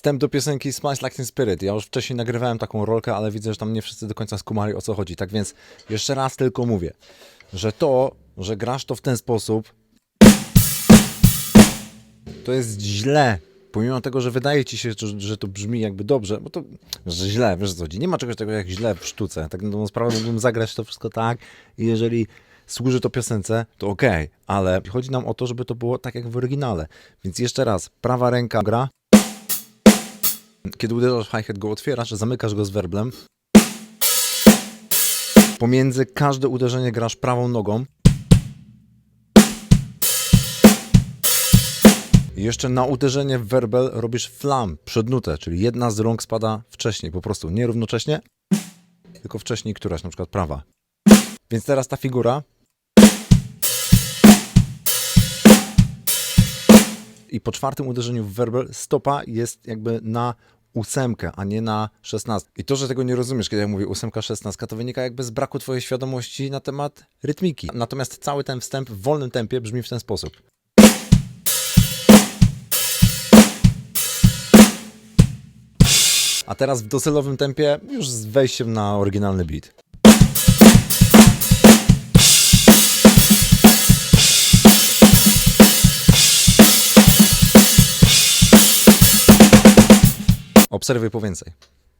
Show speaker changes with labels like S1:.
S1: Wstęp do piosenki Smash Like Teen Spirit. Ja już wcześniej nagrywałem taką rolkę, ale widzę, że tam nie wszyscy do końca skumali o co chodzi. Tak więc jeszcze raz tylko mówię, że to, że grasz to w ten sposób, to jest źle. Pomimo tego, że wydaje ci się, że, że to brzmi jakby dobrze, bo to że źle, wiesz co chodzi. Nie ma czegoś takiego jak źle w sztuce. Tak na dobrą sprawę mógłbym zagrać to wszystko tak i jeżeli służy to piosence, to okej, ale chodzi nam o to, żeby to było tak jak w oryginale. Więc jeszcze raz, prawa ręka gra, kiedy uderzasz w hi-hat, go otwierasz, zamykasz go z werblem. Pomiędzy każde uderzenie grasz prawą nogą. I jeszcze na uderzenie w werbel robisz flam, przednutę, czyli jedna z rąk spada wcześniej, po prostu nie równocześnie, tylko wcześniej któraś, na przykład prawa. Więc teraz ta figura. I po czwartym uderzeniu w werbel stopa jest jakby na ósemkę, a nie na szesnastkę. I to, że tego nie rozumiesz, kiedy ja mówię ósemka, szesnastka, to wynika jakby z braku twojej świadomości na temat rytmiki. Natomiast cały ten wstęp w wolnym tempie brzmi w ten sposób. A teraz w docelowym tempie już z wejściem na oryginalny beat. Obserwuj po więcej.